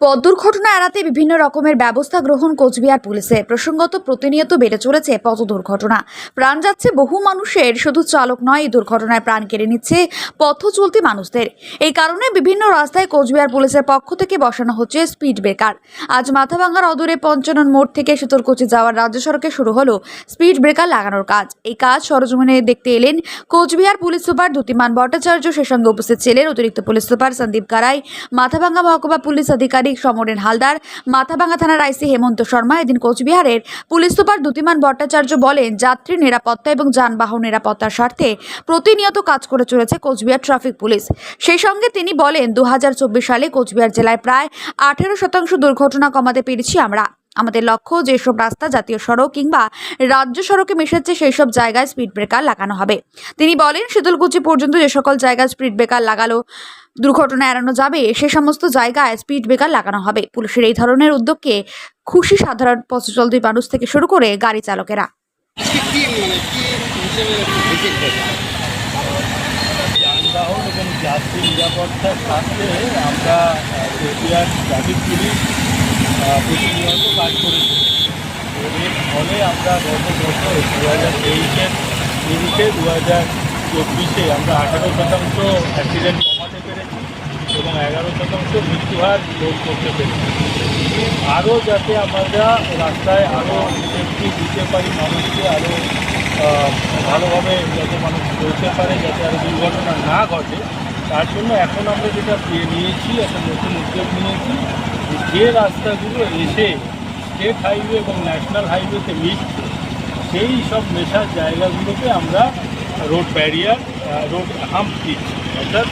পথ দুর্ঘটনা এড়াতে বিভিন্ন রকমের ব্যবস্থা গ্রহণ কোচবিহার পুলিশের প্রসঙ্গত প্রতিনিয়ত বেড়ে চলেছে পথ দুর্ঘটনা প্রাণ যাচ্ছে বহু মানুষের, শুধু চালক নয়, এই দুর্ঘটনায় প্রাণ কেড়ে নিচ্ছে পথ চলতি মানুষদের। এই কারণে বিভিন্ন রাস্তায় কোচবিহার পুলিশের পক্ষ থেকে বসানো হচ্ছে স্পিড ব্রেকার। আজ মাথাভাঙ্গার অদূরে পঞ্চানন মোড় থেকে শীতলকুচি যাওয়ার রাজ্য সড়কে শুরু হলো স্পিড ব্রেকার লাগানোর কাজ। এই কাজ সরজমিনে দেখতে এলেন কোচবিহার পুলিশ সুপার দ্যুতিমান ভট্টাচার্য। সে সঙ্গে উপস্থিত ছিলেন অতিরিক্ত পুলিশ সুপার সন্দীপ গারাই মাথাভাঙ্গা মহকুমা পুলিশ আধিকারিক সমরেন হালদার মাথাভাঙ্গা থানার আইসি হেমন্ত শর্মা এদিন কোচবিহারের পুলিশ সুপার দ্যুতিমান ভট্টাচার্য বলেন, যাত্রী নিরাপত্তা এবং যানবাহন নিরাপত্তার স্বার্থে প্রতিনিয়ত কাজ করে চলেছে কোচবিহার ট্রাফিক পুলিশ। সেই সঙ্গে তিনি বলেন দু হাজার চব্বিশ সালে কোচবিহার জেলায় প্রায় আঠেরো শতাংশ দুর্ঘটনা কমাতে পেরেছি আমরা। আমাদের লক্ষ্য যেসব রাস্তা, জাতীয় সড়ক কিংবা রাজ্য সড়কে মিশেছে সেই সব জায়গায় স্পিড ব্রেকার লাগানো হবে। তিনি বলেন, শীতলকুচি পর্যন্ত যে সকল জায়গায় স্পিড ব্রেকার লাগালো, দুর্ঘটনা এড়ানো যাবে, সে সমস্ত জায়গায় স্পিড ব্রেকার লাগানো হবে। পুলিশের এই ধরনের উদ্যোগকে খুশি সাধারণ পথ চলতি মানুষ থেকে শুরু করে গাড়ি চালকেরা। যানবাহন এবং নিরাপত্তার স্বার্থে আমরা ট্রাফিক পুলিশ প্রতিনিয়ত কাজ করে চলেছি। তো এর ফলে আমরা গত বছর দু হাজার তেইশের তিরিশে দু হাজার চব্বিশে আমরা আঠারো শতাংশ অ্যাক্সিডেন্ট কমাতে পেরেছি এবং এগারো শতাংশ মৃত্যুহার রোধ করতে পেরেছি আরও যাতে আমরা রাস্তায় আরও সেফটি দিতে পারি, মানুষকে আরও ভালোভাবে যাতে মানুষ চলতে পারে, যাতে আরও দুর্ঘটনা না ঘটে, তার জন্য এখন আমরা যেটা নিয়েছি, একটা নতুন উদ্যোগ নিয়েছি যে রাস্তাগুলো এসে স্টেট হাইওয়ে এবং ন্যাশনাল হাইওয়েতে মিশছে সেই সব মেশার জায়গাগুলোকে আমরা রোড ব্যারিয়ার রোড হাম্প দিচ্ছি। অর্থাৎ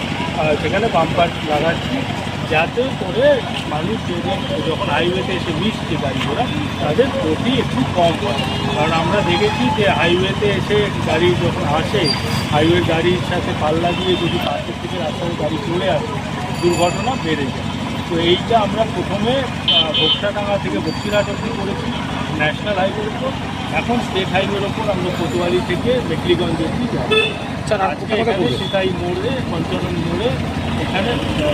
সেখানে বাম্পার লাগাচ্ছি, যাতে করে মানুষ যখন হাইওয়েতে এসে মিশছে গাড়ি ঘোড়া তাদের ক্ষতি একটু কম হয়। কারণ আমরা দেখেছি যে হাইওয়েতে এসে গাড়ি যখন আসে হাইওয়ে গাড়ির সাথে পাল্লা দিয়ে যদি পাশের থেকে রাস্তায় গাড়ি চলে আসে, দুর্ঘটনা বেড়ে যায়। তো এইটা আমরা প্রথমে বক্সাডাঙ্গা থেকে বক্সিরহাট অব্দি করেছি ন্যাশনাল হাইওয়ের ওপর এখন স্টেট হাইওয়ের ওপর আমরা কোতোয়ালি থেকে মেকলিগঞ্জ অব্দি আজকে এখানে সিতাই মোড়ে পঞ্চানন মোড়ে এখানে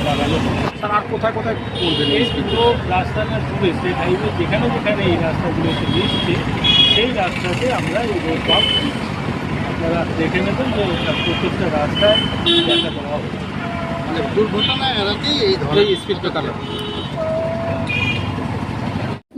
লাগানো। স্যার আর কোথায় কোথায় করবেন এই দুটো রাস্তাটা জুড়ে স্টেট হাইওয়ে যেখানে যেখানে এই রাস্তাগুলো এসে মিশছে সেই রাস্তাতে আমরা এই রোড পাম্প আপনারা দেখে নেবেন যে প্রত্যেকটা রাস্তায় দেখা দেওয়া হবে। মানে দুর্ঘটনা এড়াতেই এই ধরনের স্পিড ব্রেকার